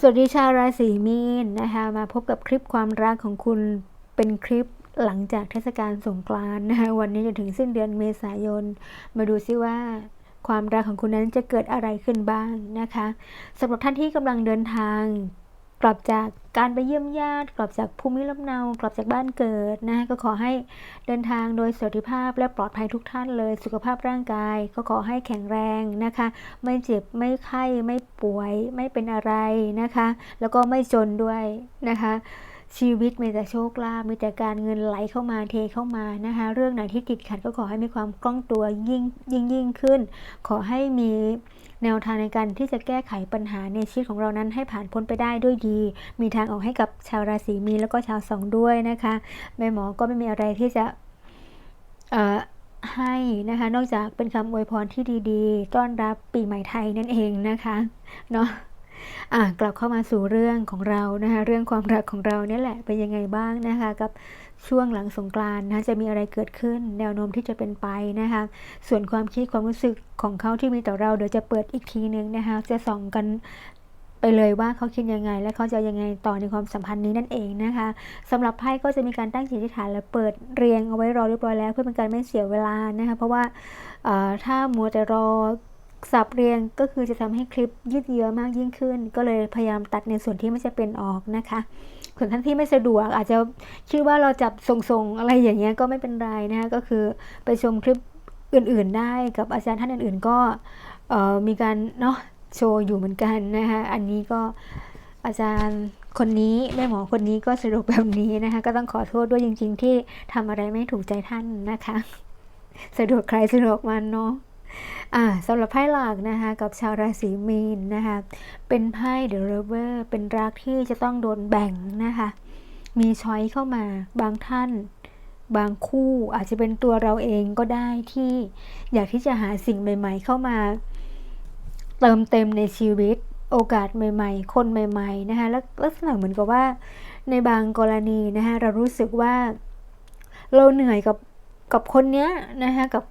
สวัสดีชาวราศีมีนนะคะมาพบกับคลิปความรักของคุณเป็นคลิปหลังจากเทศกาลสงกรานต์นะคะวันนี้จนถึงสิ้นเดือนเมษายน มาดูซิว่าความรักของคุณนั้นจะเกิดอะไรขึ้นบ้างนะคะสำหรับท่านที่กำลังเดินทาง กลับจากการไปเยี่ยมญาติ กลับจากภูมิลำเนากลับจากบ้านเกิดนะก็ขอให้เดินทางโดยสวัสดิภาพและปลอดภัยทุกท่านเลย สุขภาพร่างกาย ก็ขอให้แข็งแรงนะคะ ไม่เจ็บไม่ไข้ไม่ป่วย ไม่เป็นอะไรนะคะ แล้วก็ไม่จนด้วยนะคะชีวิตมีแต่โชคลาภมีแต่การเงินไหลเข้ามาเทเข้ามานะคะ เรื่องไหนที่ติดขัดก็ขอให้มีความคล่องตัวยิ่งยิ่งยิ่งขึ้น ขอให้มี แนวทางในการที่จะแก้ไขปัญหาในชีวิตของเรานั้นให้ผ่านพ้นไปได้ด้วยดี มีทางออกให้กับชาวราศีมีนแล้วก็ชาวสองด้วยนะคะแม่หมอก็ไม่มีอะไรที่จะให้นะคะ นอกจากเป็นคำอวยพรที่ดีๆ ต้อนรับปีใหม่ไทยนั่นเองนะคะเนาะ อะกลับเข้ามาสู่เรื่องของเรานะคะเรื่องความรักของเราเนี่ยแหละเป็นยังไงบ้างนะคะกับช่วงหลังสงกรานนะจะมีอะไรเกิดขึ้น แนวโน้มที่จะเป็นไปนะคะส่วนความคิดความรู้สึกของเขาที่มีต่อเราเดี๋ยวจะเปิดอีกทีนึงนะคะจะส่องกันไปเลยว่าเขาคิดยังไง และเขาจะยังไงต่อในความสัมพันธ์นี้นั่นเองนะคะสำหรับไพ่ก็จะมีการตั้งจิตอธิษฐานและเปิดเรียงเอาไว้รอเรียบร้อยแล้ว เพื่อเป็นการไม่เสียเวลานะคะเพราะว่าถ้ามัวแต่รอ สับเรียงก็คือจะทำให้คลิปยืดเยื้อมากยิ่งขึ้น ก็เลยพยายามตัดในส่วนที่ไม่จะเป็นออกนะคะส่วนท่านที่ไม่สะดวกอาจจะคิดว่าเราจับส่งๆอะไรอย่างเงี้ยก็ไม่เป็นไรนะคะก็คือไปชมคลิปอื่นๆได้กับอาจารย์ท่านอื่น ๆ ก็มีการเนาะโชว์อยู่เหมือนกันนะคะอันนี้ก็อาจารย์คนนี้แม่หมอคนนี้ก็สรุปแบบนี้นะคะก็ต้องขอโทษด้วยจริง ๆ ที่ทำอะไรไม่ถูกใจท่านนะคะ สะดวกใครสะดวกมันเนาะอ่า สำหรับไพ่หลักนะคะกับชาวราศีมีนนะคะเป็นไพ่เดอะเรเวอร์เป็นรักที่จะต้องโดนแบ่งนะคะมีช้อยเข้ามาบางท่าน บางคู่อาจจะเป็นตัวเราเองก็ได้ที่อยากที่จะหาสิ่งใหม่ ๆ เข้ามา เติมเต็มในชีวิตโอกาสใหม่ ๆ คนใหม่ๆนะคะแล้วลักษณะเหมือนกับว่า ในบางกรณีนะคะเรารู้สึกว่า เราเหนื่อยกับกับคนเนี้ยนะคะกับ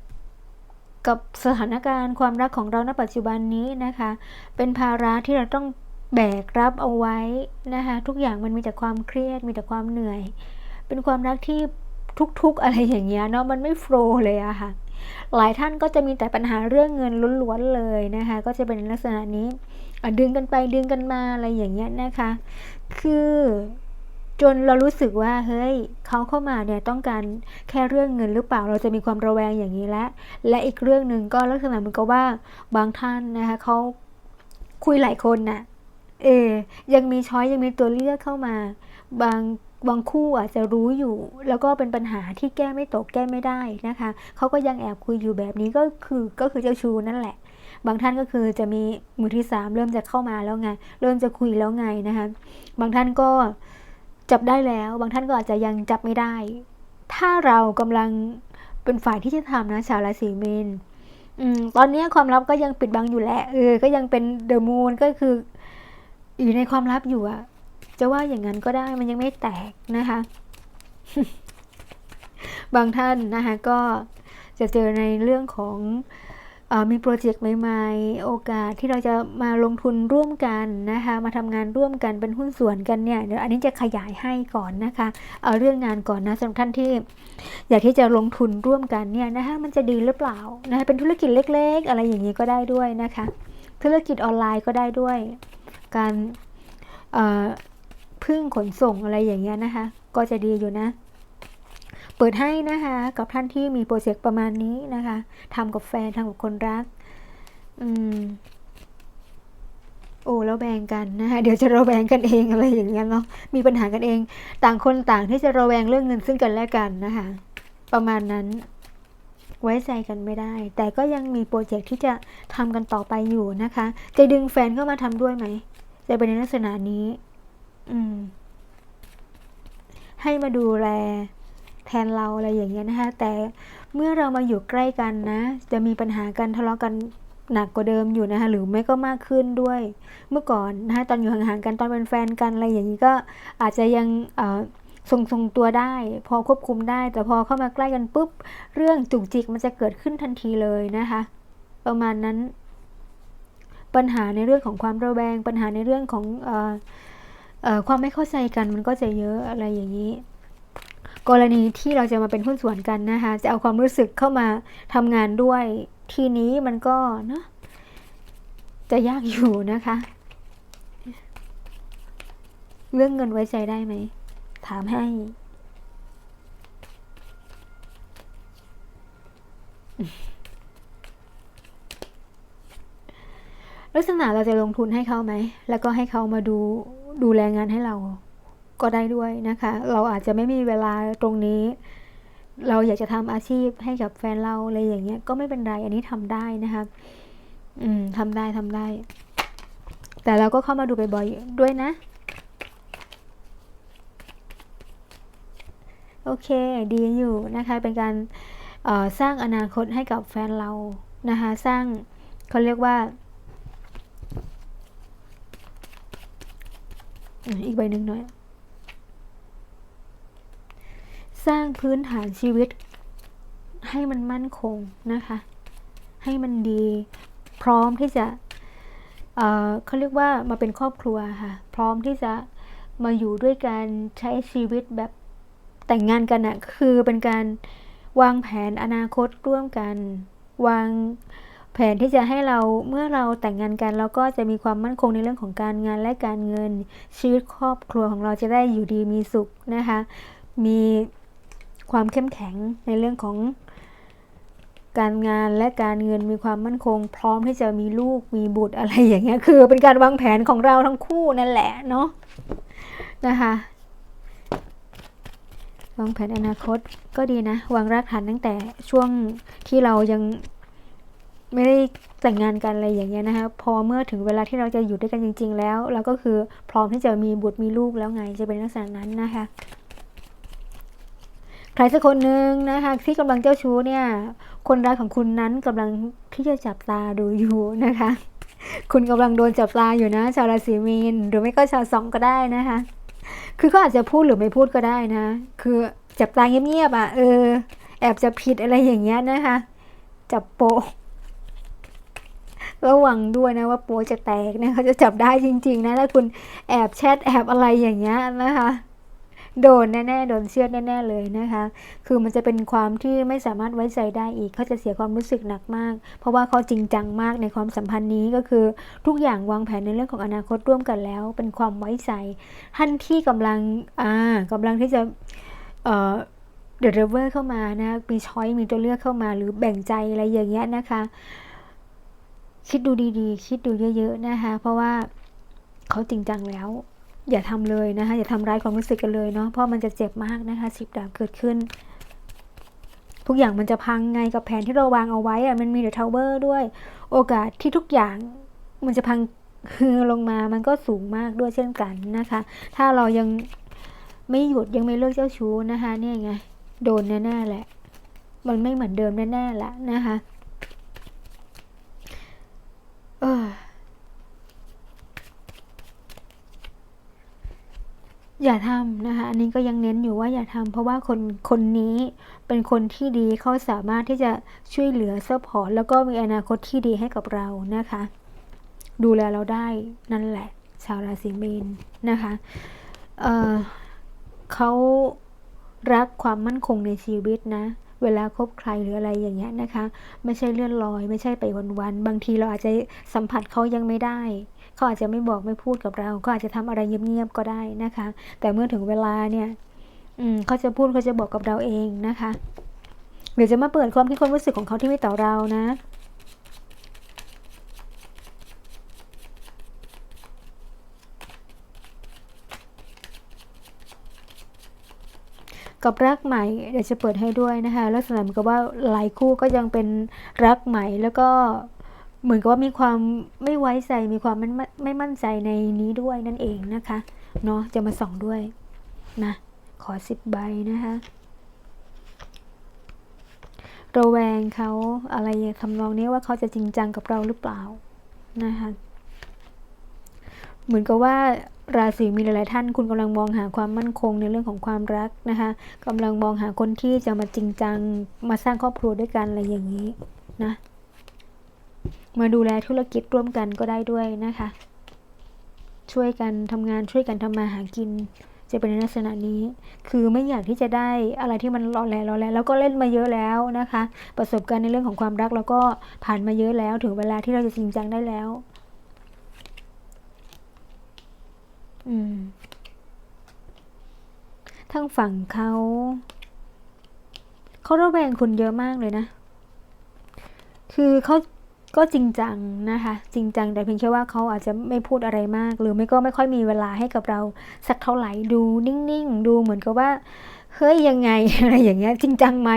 กับสถานการณ์ความรักของเราณปัจจุบันนี้นะคะ เป็นภาระที่เราต้องแบกรับเอาไว้นะคะ ทุกอย่างมันมีแต่ความเครียด มีแต่ความเหนื่อย เป็นความรักที่ทุกๆอะไรอย่างเงี้ยเนาะมันไม่โฟล์เลยอะค่ะ หลายท่านก็จะมีแต่ปัญหาเรื่องเงินล้วนๆเลยนะคะ ก็จะเป็นลักษณะนี้ดึงกันไปดึงกันมาอะไรอย่างเงี้ยนะคะ คือ จนเรารู้สึกว่าเฮ้ยเขาเข้ามาเนี่ยต้องการแค่เรื่องเงินหรือเปล่าเราจะมีความระแวงอย่างนี้แล้วและอีกเรื่องหนึ่งก็ลักษณะมือนกับว่าบางท่านนะคะเขาคุยหลายคนนะ่ะเอยังมีช้อยยังมีตัวเลือกเข้ามา บางบางคู่อาจจะรู้อยู่ แล้วก็เป็นปัญหาที่แก้ไม่ตกแก้ไม่ได้นะคะเขาก็ยังแอบคุยอยู่แบบนี้ก็คือก็คือเจ้าชูนั่นแหละ บางท่านก็คือจะมีมือที่สามเริ่มจะเข้ามาแล้วไง เริ่มจะคุยแล้วไงนะคะ บางท่านก็ จับได้แล้ว บางท่านก็อาจจะยังจับไม่ได้ ถ้าเรากำลังเป็นฝ่ายที่จะทำนะชาวราศีมีนอตอนนี้ความลับก็ยังปิดบังอยู่แหละเออ ก็ยังเป็นเดอะมูนก็คืออยู่ในความลับอยู่อะจะว่าอย่างนั้นก็ได้มันยังไม่แตกนะคะ บางท่านนะคะก็จะเจอในเรื่องของ มีโปรเจกต์ใหม่ๆ โอกาสที่เราจะมาลงทุนร่วมกันนะคะ มาทำงานร่วมกันเป็นหุ้นส่วนกันเนี่ยเดี๋ยวอันนี้จะขยายให้ก่อนนะคะเอาเรื่องงานก่อนนะสำหรับท่านที่ อยากที่จะลงทุนร่วมกันเนี่ยนะคะมันจะดีหรือเปล่านะคะเป็นธุรกิจเล็ก ๆ อะไรอย่างนี้ก็ได้ด้วยนะคะ ธุรกิจออนไลน์ก็ได้ด้วย การพึ่งขนส่งอะไรอย่างเงี้ยนะคะ ก็จะดีอยู่นะ เปิดให้นะคะ กับท่านที่มีโปรเจกต์ประมาณนี้นะคะทำกับแฟนทำกับคนรัก อืมโอ้แล้วแบ่งกันนะคะเดี๋ยวจะระแวงกันเองอะไรอย่างเงี้ยเนาะมีปัญหากันเอง ต่างคนต่างที่จะระแวงเรื่องเงินซึ่งกันและกันนะคะ ประมาณนั้น ไว้ใจกันไม่ได้ แต่ก็ยังมีโปรเจกต์ที่จะทำกันต่อไปอยู่นะคะ จะดึงแฟนเข้ามาทำด้วยไหมจะเป็นในลักษณะนี้ อืม ให้มาดูแล แทนเราอะไรอย่างเงี้ยนะคะ แต่เมื่อเรามาอยู่ใกล้กันนะ จะมีปัญหากันทะเลาะกันหนักกว่าเดิมอยู่นะคะหรือไม่ก็มากขึ้นด้วย เมื่อก่อนนะคะตอนอยู่ห่างๆกันตอนเป็นแฟนกันอะไรอย่างนี้ก็อาจจะยังทรงทรงตัวได้ พอควบคุมได้ แต่พอเข้ามาใกล้กันปุ๊บ เรื่องจุกจิกมันจะเกิดขึ้นทันทีเลยนะคะ ประมาณนั้น ปัญหาในเรื่องของความระแวง ปัญหาในเรื่องของอออความไม่เข้าใจกันมันก็จะเยอะอะไรอย่างนี้ กรณีที่เราจะมาเป็นหุ้นส่วนกันนะคะ จะเอาความรู้สึกเข้ามาทำงานด้วย ทีนี้มันก็เนาะจะยากอยู่นะคะ เรื่องเงินไว้ใจได้ไหม ถามให้ลักษณะเราจะลงทุนให้เขาไหม แล้วก็ให้เขามาดูดูแลงานให้เรา ก็ได้ด้วยนะคะ เราอาจจะไม่มีเวลาตรงนี้ เราอยากจะทำอาชีพให้กับแฟนเราอะไรอย่างเงี้ยก็ไม่เป็นไรอันนี้ทำได้นะคะอืมทำได้ทำได้ แต่เราก็เข้ามาดูบ่อยๆด้วยนะโอเคดีอยู่นะคะเป็นการสร้างอนาคตให้กับแฟนเรานะคะสร้างเขาเรียกว่า อีกใบหนึ่งหน่อย สร้างพื้นฐานชีวิต ให้มันมั่นคงนะคะ ให้มันดี พร้อมที่จะเเขาเรียกว่ามาเป็นครอบครัวค่ะ พร้อมที่จะมาอยู่ด้วยการใช้ชีวิตแบบแต่งงานกันอะคือเป็นการวางแผนอนาคตร่วมกัน วางแผนที่จะให้เราเมื่อเราแต่งงานกันเราก็จะมีความมั่นคงในเรื่องของการงานและการเงิน ชีวิตครอบครัวของเราจะได้อยู่ดีมีสุขนะคะ มี ความเข้มแข็งในเรื่องของการงานและการเงินมีความมั่นคง พร้อมที่จะมีลูกมีบุตรอะไรอย่างเงี้ยคือเป็นการวางแผนของเราทั้งคู่นั่นแหละเนาะนะคะวางแผนอนาคตก็ดีนะ วางรากฐานตั้งแต่ช่วงที่เรายังไม่ได้แต่งงานกันอะไรอย่างเงี้ยนะคะพอเมื่อถึงเวลาที่เราจะอยู่ด้วยกันจริง ๆ แล้ว เราก็คือพร้อมที่จะมีบุตรมีลูกแล้วไงจะเป็นลักษณะนั้นนะคะ ใครสักคนหนึ่งนะคะที่กำลังเจ้าชู้เนี่ย คนรักของคุณนั้นกำลังที่จะจับตาดูอยู่นะคะ คุณกำลังโดนจับตาอยู่นะ ชาวราศีมีน หรือไม่ก็ชาวสองก็ได้นะคะ คือเขาอาจจะพูดหรือไม่พูดก็ได้นะ คือจับตาเงียบๆอะเออ แอบจะผิดอะไรอย่างเงี้ยนะคะ จับโปะระวังด้วยนะว่าโปจะแตกนะเขาจะจับได้จริง ๆ นะถ้าคุณแอบแชทแอบอะไรอย่างเงี้ยนะคะ โดนแน่ๆ โดนเชื่อแน่ๆเลยนะคะ คือมันจะเป็นความที่ไม่สามารถไว้ใจได้อีก เขาจะเสียความรู้สึกหนักมาก เพราะว่าเขาจริงจังมากในความสัมพันธ์นี้ก็คือทุกอย่างวางแผนในเรื่องของอนาคตร่วมกันแล้ว เป็นความไว้ใจ ท่านที่กำลังอ่ากำลังที่จะเอ่อเดรเวอร์เข้ามานะมีช้อยมีตัวเลือกเข้ามาหรือแบ่งใจอะไรอย่างเงี้ยนะคะ คิดดูดีๆ คิดดูเยอะ ๆ นะคะ เพราะว่าเขาจริงจังแล้ว อย่าทำเลยนะคะ อย่าทำร้ายความรู้สึกกันเลยเนาะเพราะมันจะเจ็บมากนะคะสิบดาบเกิดขึ้น ทุกอย่างมันจะพังไงกับแผนที่เราวางเอาไว้อะมันมีเดอะทาวเวอร์ด้วย โอกาสที่ทุกอย่างมันจะพังคือลงมามันก็สูงมากด้วยเช่นกันนะคะ ถ้าเรายังไม่หยุดยังไม่เลิกเจ้าชู้นะคะเนี่ยไงโดนแน่ๆแหละ มันไม่เหมือนเดิมแน่ๆแหละนะคะ เออ อย่าทำนะคะ อันนี้ก็ยังเน้นอยู่ว่าอย่าทำเพราะว่าคนคนนี้เป็นคนที่ดีเขาสามารถที่จะช่วยเหลือซัพพอร์ตแล้วก็มีอนาคตที่ดีให้กับเรานะคะ ดูแลเราได้นั่นแหละ ชาวราศีเมีนนะคะเเขารักความมั่นคงในชีวิตนะ เวลาคบใครหรืออะไรอย่างเงี้ยนะคะ ไม่ใช่เลื่อนลอย ไม่ใช่ไปวันๆบางทีเราอาจจะสัมผัสเขายังไม่ได้ เขาอาจจะไม่บอกไม่พูดกับเราก็อาจจะทำอะไรเงียบๆก็ได้นะคะ แต่เมื่อถึงเวลาเนี่ยอืมเขาจะพูดเขาจะบอกกับเราเองนะคะเดี๋ยวจะมาเปิดความคิดความรู้สึกของเขาที่มีต่อเรานะกับรักใหม่เดี๋ยวจะเปิดให้ด้วยนะคะลักษณะเหมือนกับว่าหลายคู่ก็ยังเป็นรักใหม่แล้วก็ เหมือนกับว่ามีความไม่ไว้ใจมีความไม่ไม่มั่นใจในนี้ด้วยนั่นเองนะคะเนาะจะมาส่องด้วยนะขอสิบใบนะคะระแวงเขาอะไรทำนองนี้ว่าเขาจะจริงจังกับเราหรือเปล่านะคะเหมือนกับว่าราศีมีหลาย ๆ ท่านคุณกำลังมองหาความมั่นคงในเรื่องของความรักนะคะกำลังมองหาคนที่จะมาจริงจังมาสร้างครอบครัวด้วยกันอะไรอย่างนี้นะ มาดูแลธุรกิจร่วมกันก็ได้ด้วยนะคะ ช่วยกันทำงานช่วยกันทำมาหากิน จะเป็นในลักษณะนี้ คือไม่อยากที่จะได้อะไรที่มันรอแหลรอแหลแล้วก็เล่นมาเยอะแล้วนะคะ ประสบการณ์ในเรื่องของความรักแล้วก็ผ่านมาเยอะแล้ว ถึงเวลาที่เราจะจริงจังได้แล้ว อืมทางฝั่งเขาเขาระแวงคุณเยอะมากเลยนะ คือเขา ก็จริงจังนะคะ จริงจังแต่เพียงแค่ว่าเขาอาจจะไม่พูดอะไรมาก หรือไม่ก็ไม่ค่อยมีเวลาให้กับเราสักเท่าไหร่ดูนิ่งๆ ดูเหมือนกับว่าเฮ้ยยังไงอะไรอย่างเงี้ยจริงจังไหม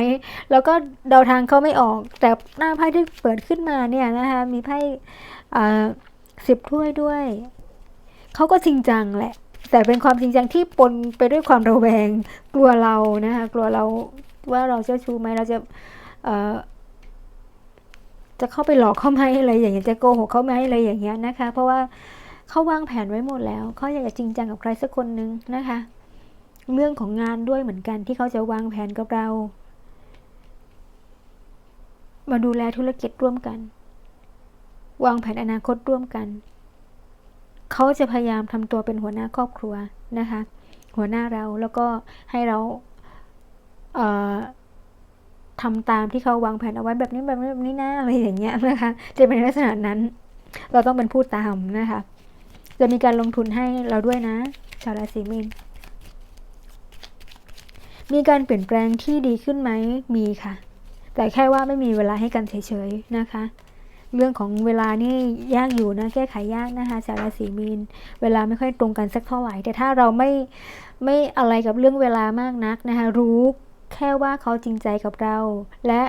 แล้วก็เดาทางเขาไม่ออก แต่หน้าไพ่ที่เปิดขึ้นมาเนี่ยนะคะมีไพ่สิบถ้วยด้วยเขาก็จริงจังแหละ แต่เป็นความจริงจังที่ปนไปด้วยความระแวงกลัวเรานะคะกลัวเราว่าเราเจ้าชู้ไหมเราจะ จะเข้าไปหลอกเขาไหมอะไรอย่างเงี้ยจะโกหกเขาไหมอะไรอย่างเงี้ยนะคะ เพราะว่าเขาวางแผนไว้หมดแล้วเขาอยากจะจริงจังกับใครสักคนหนึ่งนะคะ เรื่องของงานด้วยเหมือนกันที่เขาจะวางแผนกับเรา มาดูแลธุรกิจร่วมกัน วางแผนอนาคตร่วมกันเขาจะพยายามทำตัวเป็นหัวหน้าครอบครัวนะคะ หัวหน้าเราแล้วก็ให้เราเทำตามที่เขาวางแผนเอาไว้แบบนี้แบบนี้แบบนี้นะอะไรอย่างเงี้ยนะคะ จะเป็นลักษณะนั้น เราต้องเป็นผู้ตามนะคะ จะมีการลงทุนให้เราด้วยนะ ชาวราศีมีนมีการเปลี่ยนแปลงที่ดีขึ้นไหมมีค่ะ แต่แค่ว่าไม่มีเวลาให้กันเฉยๆนะคะ เรื่องของเวลานี่ยากอยู่นะ แก้ไขยากนะคะชาวราศีมีน เวลาไม่ค่อยตรงกันสักเท่าไหร่ แต่ถ้าเราไม่ไม่อะไรกับเรื่องเวลามากนักนะคะ รู้ แค่ว่าเขาจริงใจกับเรา และ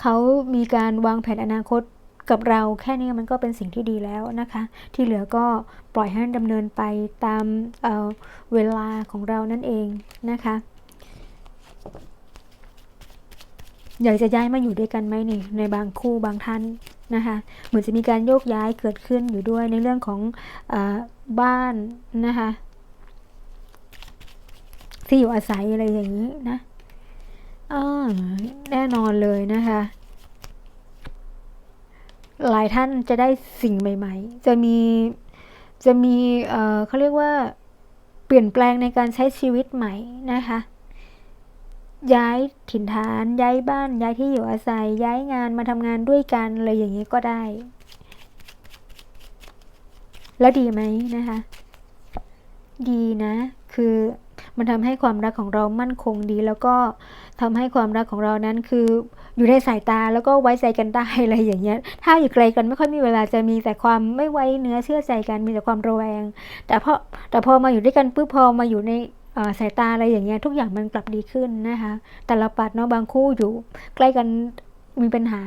เขามีการวางแผนอนาคตกับเราแค่นี้มันก็เป็นสิ่งที่ดีแล้วนะคะ ที่เหลือก็ปล่อยให้ดำเนินไปตามเเวลาของเรานั่นเองนะคะ อยากจะย้ายมาอยู่ด้วยกันไหมนี่ในบางคู่บางท่านนะคะ เหมือนจะมีการโยกย้ายเกิดขึ้นอยู่ด้วยในเรื่องของอบ้านนะคะที่อยู่อาศัยอะไรอย่างนี้นะ แน่นอนเลยนะคะ หลายท่านจะได้สิ่งใหม่ ๆ จะมีจะมีเขาเรียกว่าเปลี่ยนแปลงในการใช้ชีวิตใหม่นะคะ ย้ายถิ่นฐาน ย้ายบ้าน ย้ายที่อยู่อาศัย ย้ายงานมาทำงานด้วยกันอะไรอย่างนี้ก็ได้ แล้วดีไหมนะคะ ดีนะ คือ มันทำให้ความรักของเรามั่นคงดี แล้วก็ทำให้ความรักของเรานั้นคืออยู่ในสายตาแล้วก็ไว้ใจกันได้อะไรอย่างเงี้ย ถ้าอยู่ไกลกันไม่ค่อยมีเวลาจะมีแต่ความไม่ไว้เนื้อเชื่อใจกันมีแต่ความระแวง แต่พอแต่พอมาอยู่ด้วยกันปุ๊บพอมาอยู่ในสายตาอะไรอย่างเงี้ยทุกอย่างมันกลับดีขึ้นนะคะ แต่ละปัดเนาะบางคู่อยู่ ใกล้กันมีปัญหา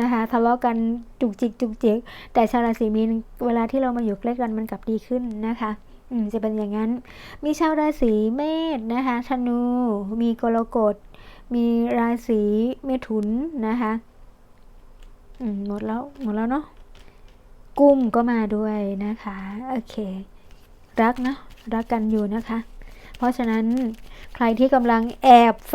นะคะทะเลาะกันจุกจิกจุกจิกแต่ชาวราศีมีนเวลาที่เรามาอยู่ใกล้กันมันกลับดีขึ้นนะคะ จะเป็นอย่างนั้น มีชาวราศีเมษนะคะธนู มีกรกฎ มีราศีเมถุนนะคะอืมหมดแล้วหมดแล้วเนาะกุ้มก็มาด้วยนะคะโอเค รักนะรักกันอยู่นะคะ เพราะฉะนั้นใครที่กำลังแอบแฟ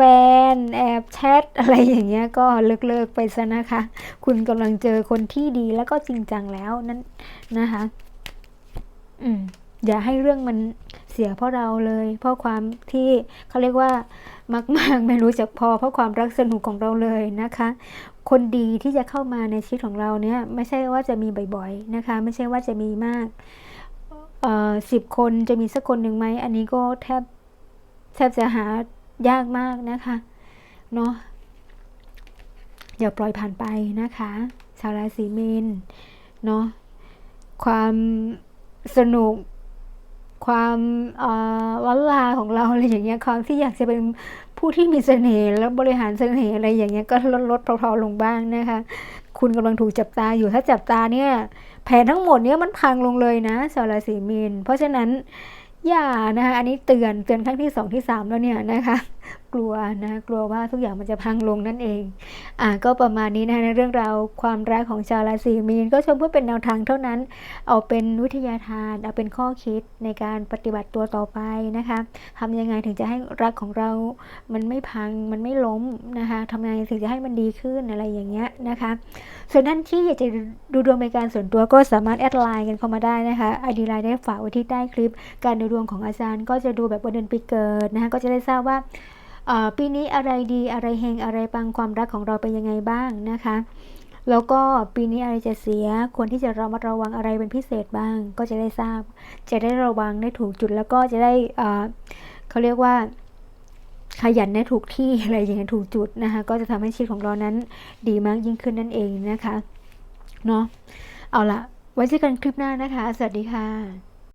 น แอบแชทอะไรอย่างเงี้ยก็เลิกเลิกไปซะนะคะ คุณกำลังเจอคนที่ดีแล้วก็จริงจังแล้วนั่นนะคะ อืม อย่าให้เรื่องมันเสียเพราะเราเลย เพราะความที่เขาเรียกว่ามากมากไม่รู้จักพอ เพราะความรักสนุกของเราเลยนะคะ คนดีที่จะเข้ามาในชีวิตของเราเนี่ยไม่ใช่ว่าจะมีบ่อยๆนะคะ ไม่ใช่ว่าจะมีมากสิบคนจะมีสักคนหนึ่งไหมอันนี้ก็แทบแทบจะหายากมากนะคะเนาะอย่าปล่อยผ่านไปนะคะ ชาวราศีเมีนเนาะความสนุก ความวัลลาของเราอะไรอย่างเงี้ยความที่อยากจะเป็นผู้ที่มีเสน่ห์แล้วบริหารเสน่ห์อะไรอย่างเงี้ยก็ลดลดเพลาๆลงบ้างนะคะ คุณกำลังถูกจับตาอยู่ถ้าจับตาเนี่ยแผนทั้งหมดเนี้ยมันพังลงเลยนะชาวราศีมีนเพราะฉะนั้นอย่านะคะอันนี้เตือนเตือนครั้งที่สองที่สามแล้วเนี่ยนะคะ กลัวนะกลัวว่าทุกอย่างมันจะพังลงนั่นเอง อ่าก็ประมาณนี้นะคะในเรื่องราวความรักของชาวราศีมีนก็ชมเพื่อเป็นแนวทางเท่านั้น เอาเป็นวิทยาทาน เอาเป็นข้อคิดในการปฏิบัติตัวต่อไปนะคะทำยังไงถึงจะให้รักของเรา มันไม่พังมันไม่ล้มนะคะทำยังไงถึงจะให้มันดีขึ้นอะไรอย่างเงี้ยนะคะ ส่วนท่านที่อยากจะดูดวงเป็นการส่วนตัวก็สามารถแอดไลน์กันเข้ามาได้นะคะไอดีไลน์ได้ฝากไว้ที่ใต้คลิป การดูดวงของอาจารย์ ก็จะดูแบบวันเดือนปีเกิดนะคะก็จะได้ทราบว่า ปีนี้อะไรดีอะไรเฮงอะไรปังความรักของเราเป็นยังไงบ้างนะคะ แล้วก็ปีนี้อะไรจะเสียควรที่จะระมัดระวังอะไรเป็นพิเศษบ้าง ก็จะได้ทราบ จะได้ระวังได้ถูกจุดแล้วก็จะได้เขาเรียกว่าขยันในถูกที่อะไรอย่างเงี้ยถูกจุดนะคะ ก็จะทำให้ชีวิตของเรานั้นดีมากยิ่งขึ้นนั่นเองนะคะเนาะเอาละไว้เจอกันคลิปหน้านะคะ สวัสดีค่ะ